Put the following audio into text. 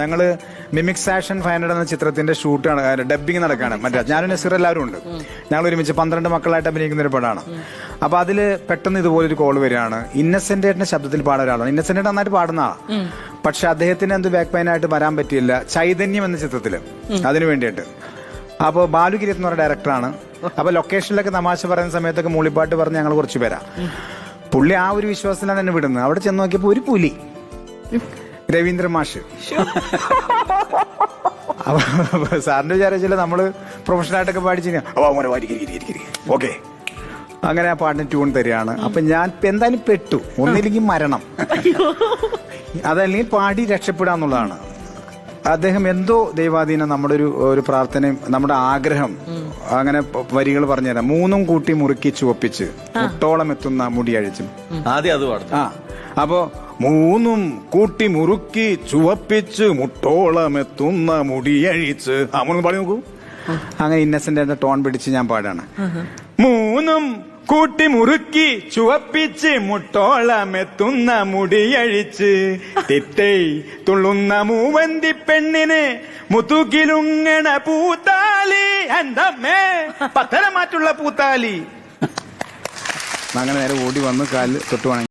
ഞങ്ങൾ mimics action five hundred എന്ന ചിത്രത്തിന്റെ ഷൂട്ടാണ് ഡബിങ് നടക്കാണ്. മറ്റേ ഞാനും നസീർ എല്ലാവരും ഉണ്ട്. ഞങ്ങൾ ഒരുമിച്ച് പന്ത്രണ്ട് മക്കളായിട്ട് അഭിനയിക്കുന്ന ഒരു പടമാണ്. അപ്പൊ അതിൽ പെട്ടെന്ന് ഇതുപോലൊരു കോൾ വരികയാണ്. ഇന്നസെന്റ് ഏട്ടന്റെ ശബ്ദത്തിൽ പാടുന്ന ഒരാളാണ്. ഇന്നസെന്റ് നന്നായിട്ട് പാടുന്ന ആളാണ് പക്ഷെ അദ്ദേഹത്തിന് എന്ത് ബാക്ക് പെയിൻ ആയിട്ട് വരാൻ പറ്റിയില്ല. ചൈതന്യം എന്ന ചിത്രത്തിൽ. അതിനു വേണ്ടിയിട്ട്. അപ്പോൾ ബാലുഗിരി എന്ന് പറഞ്ഞ ഡയറക്ടറാണ് അപ്പൊ ലൊക്കേഷനിലൊക്കെ തമാശ പറയുന്ന സമയത്തൊക്കെ മൂളിപ്പാട്ട് പറഞ്ഞ് ഞങ്ങൾ കുറച്ച് പേരാ. പുള്ളി ആ ഒരു വിശ്വാസത്തിലാണ് എന്നെ വിടുന്നത്. അവിടെ ചെന്ന് നോക്കിയപ്പോ ഒരു പുലി. രവീന്ദ്ര മാഷ്. അപ്പൊ സാറിന്റെ വിചാരിച്ചില്ല നമ്മൾ പ്രൊഫഷണൽ ആയിട്ടൊക്കെ പാടിച്ചു ഓക്കെ. അങ്ങനെ ആ പാട്ടിന് ട്യൂൺ തരികയാണ്. അപ്പൊ ഞാൻ എന്തായാലും പെട്ടു. ഒന്നില്ലെങ്കിൽ മരണം. അതല്ലെങ്കിൽ പാടി രക്ഷപ്പെടാന്നുള്ളതാണ് അദ്ദേഹം എന്തോ ദൈവാധീനം നമ്മുടെ ഒരു ഒരു പ്രാർത്ഥനയും നമ്മുടെ ആഗ്രഹം അങ്ങനെ വരികൾ പറഞ്ഞുതരാം. മൂന്നും കൂട്ടി മുറുക്കി ചുവപ്പിച്ച് മുട്ടോളം എത്തുന്ന മുടി അഴിച്ചും. ആദ്യം അത് ആ. അപ്പോ മൂന്നും കൂട്ടി മുറുക്കി ചുവപ്പിച്ച് മുട്ടോളമെത്തുന്ന മുടിയഴിച്ച്. ആ മൂന്ന് പാടി നോക്കൂ. അങ്ങനെ ഇന്നസെന്റ് ടോൺ പിടിച്ച് ഞാൻ പാടാണ്. മൂന്നും കൂട്ടി മുറുക്കി ചുവപ്പിച്ച് മുട്ടോളമെത്തുന്ന മുടിയഴിച്ച്. തിത്തൈ തുള്ളുന്ന മൂവന്തി പെണ്ണിന് മുത്തുകിലുങ്ങണ പൂത്താലി. എന്തമ്മേ പത്തരമാറ്റുള്ള പൂത്താലി. അങ്ങനെ നേരെ ഓടി വന്ന് കാലിൽ തൊട്ടുവാണെങ്കിൽ